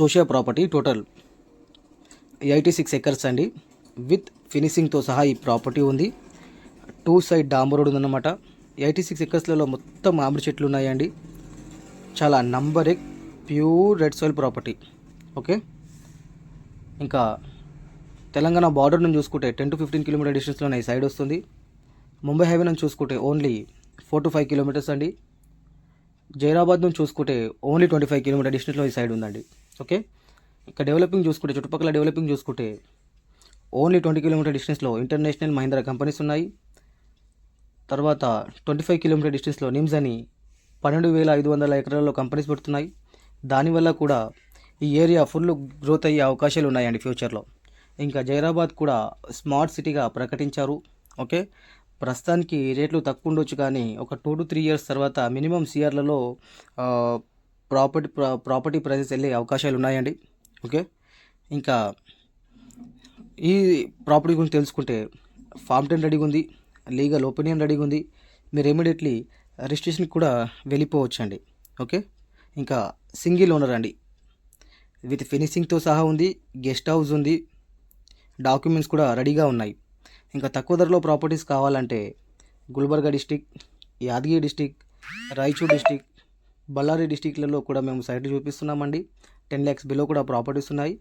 చూసే property total eighty six acres అండి. With ఫినిషింగ్తో సహా ఈ ప్రాపర్టీ ఉంది. టూ సైడ్ డాంబర్ రోడ్ ఉందన్నమాట. ఎయిటీ సిక్స్ ఎకర్స్లలో మొత్తం మామిడి చెట్లు ఉన్నాయండి. చాలా నంబర్ ఎక్ pure red soil property. Okay? ఇంకా తెలంగాణ బార్డర్ నుంచి చూసుకుంటే టెన్ టు ఫిఫ్టీన్ కిలోమీటర్ డిస్టెన్స్లోనే ఈ సైడ్ వస్తుంది. ముంబై హైవే నుంచి చూసుకుంటే only four to five kilometres అండి. జైరాబాద్ నుంచి చూసుకుంటే ఓన్లీ ట్వంటీ ఫైవ్ కిలోమీటర్ డిస్టెన్స్లో ఈ సైడ్ ఉందండి. ఓకే? ఇక్కడ డెవలపింగ్ చూసుకుంటే చుట్టుపక్కల డెవలపింగ్ చూసుకుంటే ఓన్లీ ట్వంటీ కిలోమీటర్ డిస్టెన్స్లో ఇంటర్నేషనల్ మహీంద్రా కంపెనీస్ ఉన్నాయి. తర్వాత ట్వంటీ ఫైవ్ కిలోమీటర్ డిస్టెన్స్లో నిమ్స్ అని పన్నెండు వేల ఐదు వందల ఎకరాల్లో కంపెనీస్ పెడుతున్నాయి. దానివల్ల కూడా ఈ ఏరియా ఫుల్ గ్రోత్ అయ్యే అవకాశాలు ఉన్నాయండి ఫ్యూచర్లో ఇంకా జైరాబాద్ కూడా స్మార్ట్ సిటీగా ప్రకటించారు. ఓకే? ప్రస్తుతానికి రేట్లు తక్కువ ఉండొచ్చు కానీ ఒక టూ టు త్రీ ఇయర్స్ తర్వాత మినిమం సిఆర్లలో ప్రాపర్టీ ప్రాపర్టీ ప్రైసెస్ వెళ్ళే అవకాశాలు ఉన్నాయండి. ఓకే? ఇంకా ఈ ప్రాపర్టీ గురించి తెలుసుకుంటే ఫామ్ టెన్ రెడీగా ఉంది లీగల్ ఒపీనియన్ రెడీగా ఉంది మీరు ఇమీడియట్లీ రిజిస్ట్రేషన్కి కూడా వెళ్ళిపోవచ్చు అండి ఓకే? ఇంకా సింగిల్ ఓనర్ అండి. విత్ ఫినిషింగ్తో సహా ఉంది గెస్ట్ హౌస్ ఉంది డాక్యుమెంట్స్ కూడా రెడీగా ఉన్నాయి. ఇంకా తక్కువ ధరలో ప్రాపర్టీస్ కావాలంటే Gulbarga district Yadgiri district Raichur district Bellary డిస్టిక్లలో కూడా మేము సైట్లు చూపిస్తున్నామండి. టెన్ ల్యాక్స్ బిలో కూడా ప్రాపర్టీస్ ఉన్నాయి.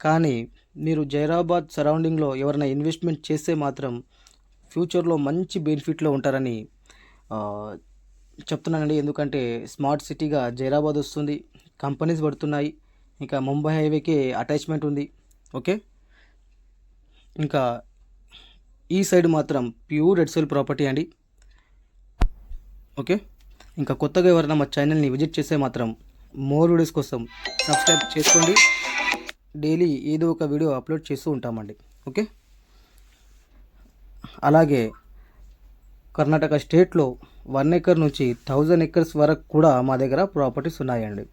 కానీ మీరు జైరాబాద్ సరౌండింగ్లో ఎవరైనా ఇన్వెస్ట్మెంట్ చేస్తే మాత్రం ఫ్యూచర్లో మంచి బెనిఫిట్లో ఉంటారని చెప్తున్నానండి. ఎందుకంటే స్మార్ట్ సిటీగా జైరాబాద్ వస్తుంది కంపెనీస్ పడుతున్నాయి ఇంకా ముంబై హైవేకి అటాచ్మెంట్ ఉంది. ఓకే? ఇంకా ఈ సైడ్ మాత్రం ప్యూర్ రెడ్ సెల్ ప్రాపర్టీ అండి. ఓకే? ఇంకా కొత్తగా ఎవరైనా మా ఛానల్ని విజిట్ చేస్తే మాత్రం మోర్ వీడియోస్ కోసం సబ్స్క్రైబ్ చేసుకోండి. డైలీ ఏదో ఒక వీడియో అప్లోడ్ చేస్తూ ఉంటామండి. ఓకే? అలాగే కర్ణాటక స్టేట్లో వన్ ఎకర్ నుంచి థౌజండ్ ఎకర్స్ వరకు కూడా మా దగ్గర ప్రాపర్టీస్ ఉన్నాయండి.